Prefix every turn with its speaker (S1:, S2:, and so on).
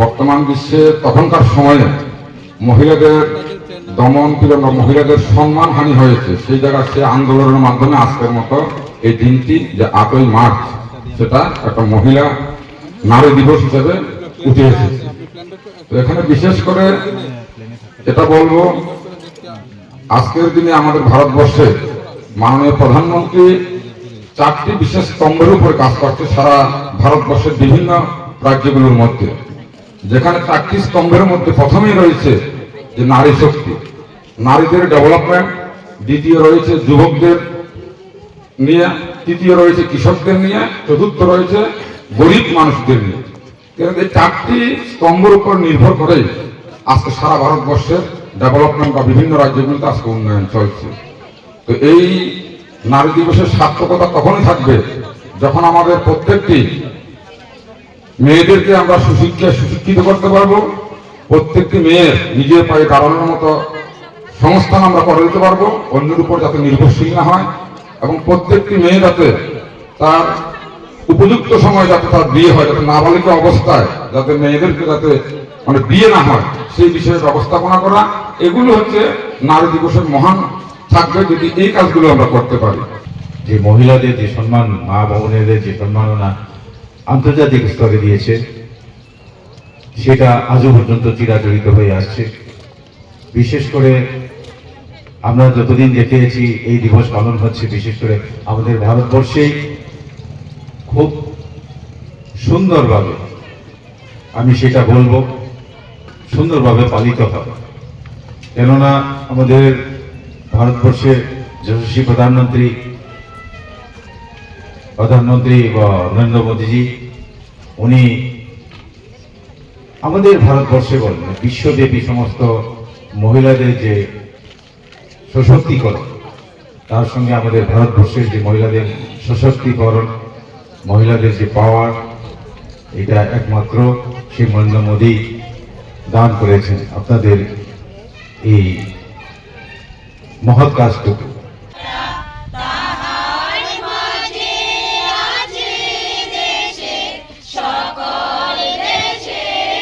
S1: বর্তমান বিশ্বে তখনকার সময়ে মহিলাদের দমন পীড়ন মহিলাদের সম্মান হানি হয়েছে, সেই জায়গায় সে আন্দোলনের মাধ্যমে আজকের মতো এই দিনটি যে আটই মার্চ, সেটা একটা মহিলা নারী দিবস হিসেবে উঠে এসেছে। এখানে বিশেষ করে এটা বলব, আজকের দিনে আমাদের ভারতবর্ষে মাননীয় প্রধানমন্ত্রী চারটি বিশেষ স্তম্ভের উপর কাজ করছে সারা ভারতবর্ষের বিভিন্ন রাজ্যগুলোর মধ্যে। যেখানে চারটি স্তম্ভের মধ্যে প্রথমেই রয়েছে যে নারী শক্তি। নারীদের ডেভেলপমেন্ট, দ্বিতীয় রয়েছে যুবকদের নিয়ে, তৃতীয় রয়েছে কৃষকদের নিয়ে, চতুর্থ রয়েছে গরিব মানুষদের নিয়ে। এই চারটি স্তম্ভের উপর নির্ভর করে আজকে সারা ভারতবর্ষের ডেভেলপমেন্ট বা বিভিন্ন রাজ্যগুলিতে আজকে উন্নয়ন চলছে। তো এই নারী দিবসের সার্থকতা তখনই থাকবে যখন আমাদের প্রত্যেকটি মেয়েদেরকে আমরা সুশিক্ষা সুশিক্ষিত করতে পারব। প্রত্যেকটি মেয়ের নিজের পায়ে দাঁড়ানোর মতো সংস্থান আমরা করে দিতে পারব। অন্যের উপর যাতে নির্ভরশীল না হয় এবং প্রত্যেকটি মেয়ে যাতে তার উপযুক্ত সময় যাতে তার বিয়ে হয়, যাতে নাবালিকা অবস্থায় যাতে মেয়েদেরকে যাতে মানে বিয়ে না হয়, সেই বিষয়ে ব্যবস্থাপনা করা, এগুলো হচ্ছে নারী দিবসের মহান থাকবে যদি এই কাজগুলো আমরা করতে পারি।
S2: যে মহিলাদের যে সম্মান মা বোনেদের যে সম্মাননা আন্তর্জাতিক স্তরে দিয়েছে, সেটা আজও পর্যন্ত চিরাচরিত হয়ে আসছে। বিশেষ করে আমরা যতদিন দেখেছি এই দিবস পালন হচ্ছে বিশেষ করে আমাদের ভারতবর্ষেই খুব সুন্দরভাবে, আমি সেটা বলব, সুন্দরভাবে পালিত হবে। কেননা আমাদের ভারতবর্ষের যশস্বী প্রধানমন্ত্রী প্রধানমন্ত্রী নরেন্দ্র মোদীজি, উনি আমাদের ভারতবর্ষে বলেন, বিশ্বব্যাপী সমস্ত মহিলাদের যে সশক্তিকরণ, তার সঙ্গে আমাদের ভারতবর্ষের যে মহিলাদের সশক্তিকরণ, মহিলাদের যে পাওয়ার এটা একমাত্র শ্রী নরেন্দ্র মোদী দান করেছেন। আপনাদের এই মহৎ কাজটুকু